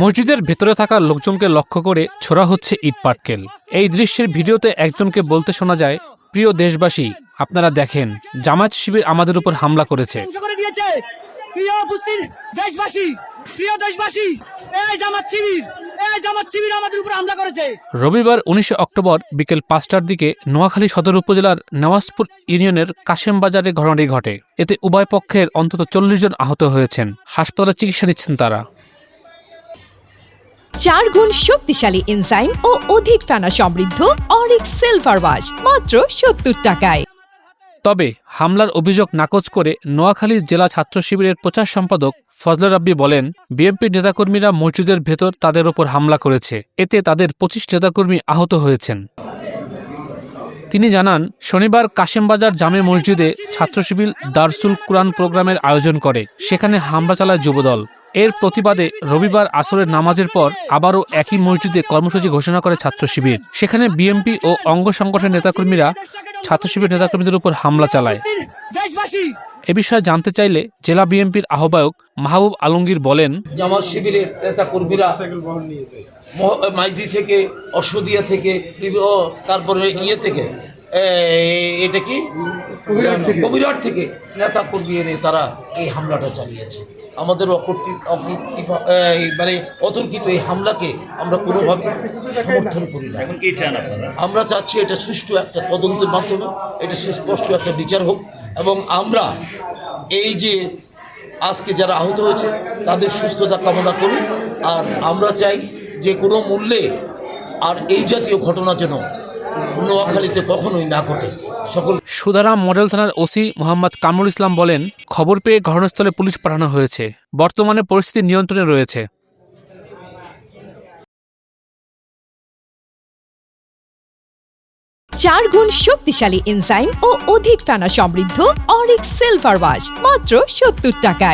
মসজিদের ভেতরে থাকা লোকজনকে লক্ষ্য করে ছোড়া হচ্ছে ইট পাটকেল। এই দৃশ্যের ভিডিওতে একজনকে বলতে শোনা যায় প্রিয় দেশবাসী আপনারা দেখেন জামাত শিবির আমাদের উপর হামলা করেছে। প্রিয় দেশবাসী প্রিয় দেশবাসী এই জামাত শিবির এই জামাত শিবির আমাদের উপরে হামলা করেছে। রবিবার উনিশে অক্টোবর বিকেল পাঁচটার দিকে নোয়াখালী সদর উপজেলার নেওয়াজপুর ইউনিয়নের কাশেম বাজারে ঘটনাটি ঘটে। এতে উভয় পক্ষের অন্তত চল্লিশ জন আহত হয়েছেন। হাসপাতালে চিকিৎসা নিচ্ছেন তারা। চার গুণ শক্তিশালী এনজাইম ও অধিক ফেনা সমৃদ্ধ অরিক সিলভার ওয়াশ মাত্র সত্তর টাকায়। তবে হামলার অভিযোগ নাকচ করে নোয়াখালী জেলা ছাত্র শিবিরের প্রচার সম্পাদক ফজলে রাব্বি বলেন বিএনপি নেতাকর্মীরা মসজিদের ভেতর তাদের ওপর হামলা করেছে। এতে তাদের পঁচিশ নেতাকর্মী আহত হয়েছেন। তিনি জানান, শনিবার কাশেমবাজার জামে মসজিদে ছাত্র শিবির দারসুল কুরআন প্রোগ্রামের আয়োজন করে। সেখানে হামলা চালায় যুবদল। এর প্রতিবাদে রবিবার আসরের নামাজের পর আবারও একই মসজিদে কর্মসূচি ঘোষণা করে ছাত্র শিবির। সেখানে বিএনপি ও অঙ্গ সংগঠনের নেতাকর্মীরা ছাত্র শিবির নেতাকর্মীদের উপর হামলা চালায়। এ বিষয়ে জানতে চাইলে জেলা বিএনপির আহ্বায়ক মাহবুব আলমগীর বলেন জামাত শিবিরের নেতা কর্মীরা মাইদি থেকে অশ্বদিয়া থেকে তারপরে ইয়ে থেকে এটা কি? কবিরাট থেকে। নেতা কর্মী এনে তারা এই হামলাটা চালিয়েছে। আমাদের মানে অতর্কিত এই হামলাকে আমরা কোনোভাবে সমর্থন করি না। এখন কি চান আপনারা? আমরা চাচ্ছি এটা সুষ্ঠু একটা তদন্তের মাধ্যমে এটা সুস্পষ্ট একটা বিচার হোক এবং আমরা এই যে আজকে যারা আহত হয়েছে তাদের সুস্থতা কামনা করি। আর আমরা চাই যে কোনো মূল্যে আর এই জাতীয় ঘটনা যেন নোয়াখালীতে কখনোই না ঘটে। সকল সুধারাম মডেল থানার ওসি মোহাম্মদ কামরুল ইসলাম বলেন খবর পেয়ে ঘটনাস্থলে পুলিশ পাঠানো হয়েছে। বর্তমানে পরিস্থিতি নিয়ন্ত্রণে রয়েছে। চার গুণ শক্তিশালী এনজাইম ও অধিক ফেনা সমৃদ্ধ অরিক সিলভার ওয়াশ মাত্র সত্তর টাকায়।